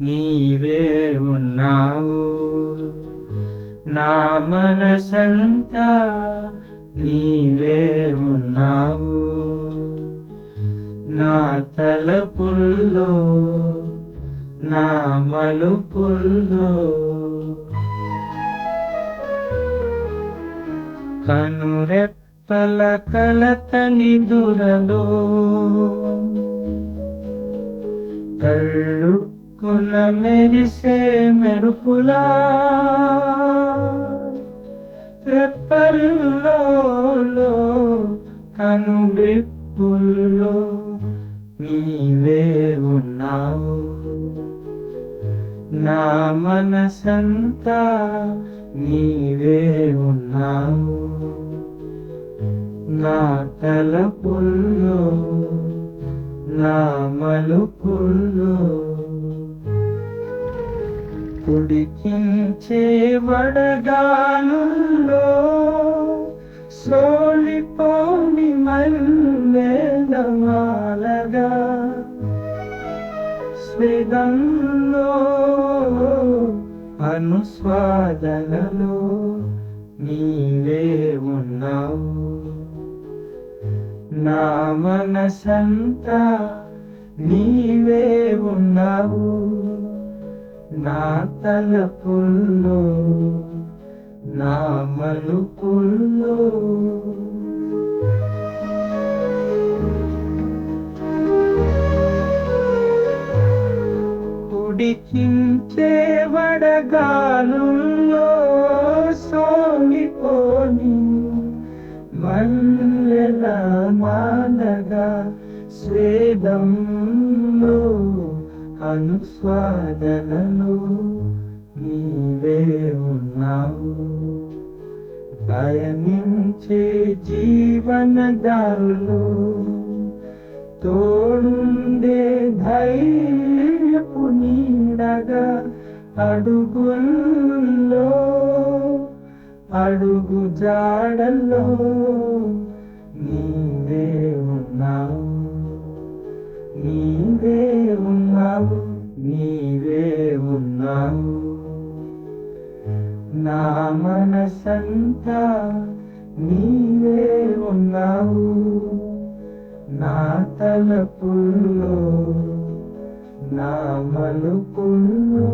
నీవే ఉన్నావు. నా మనసంతా నీవే ఉన్నావు. నా తలపుల్లో నా మలుపుల్లో కనురెప్పల కలత నిదురలో కళ్ళు ఉన్న మెరిసే మెరుపులా. రెప్పల్లో కనుడిప్పుల్లో నీవే ఉన్నావు. నా మనసంతా నీవే ఉన్నావు. నా తలపుల్లో నా మలుపుల్లో ఉడికించే వడగాలుల్లో సోలిపోని మల్లెదమాలగా స్వేదంలో అనుస్వాదనలో నీవే ఉన్నావు. నా మనసంతా నీవే ఉన్నావు. నా తలపుల్లో నా మలుపుల్లో. ఉడికించే వడగాలుల్లో సోమిపోని మల్లెల మాలగా స్వేదంలో. అనుస్వాదనలు నీవే ఉన్నావు. భయమించే జీవనదారులు తోడుండే ధైర్యపు నీడగా అడుగుల్లో అడుగు జాడల్లో నీవే ఉన్నావు. నీవే ఉన్నావు. నీవే ఉన్నావు నా మనసంతా నీవే ఉన్నావు నా తలపుల్లో నా మలుపుల్లో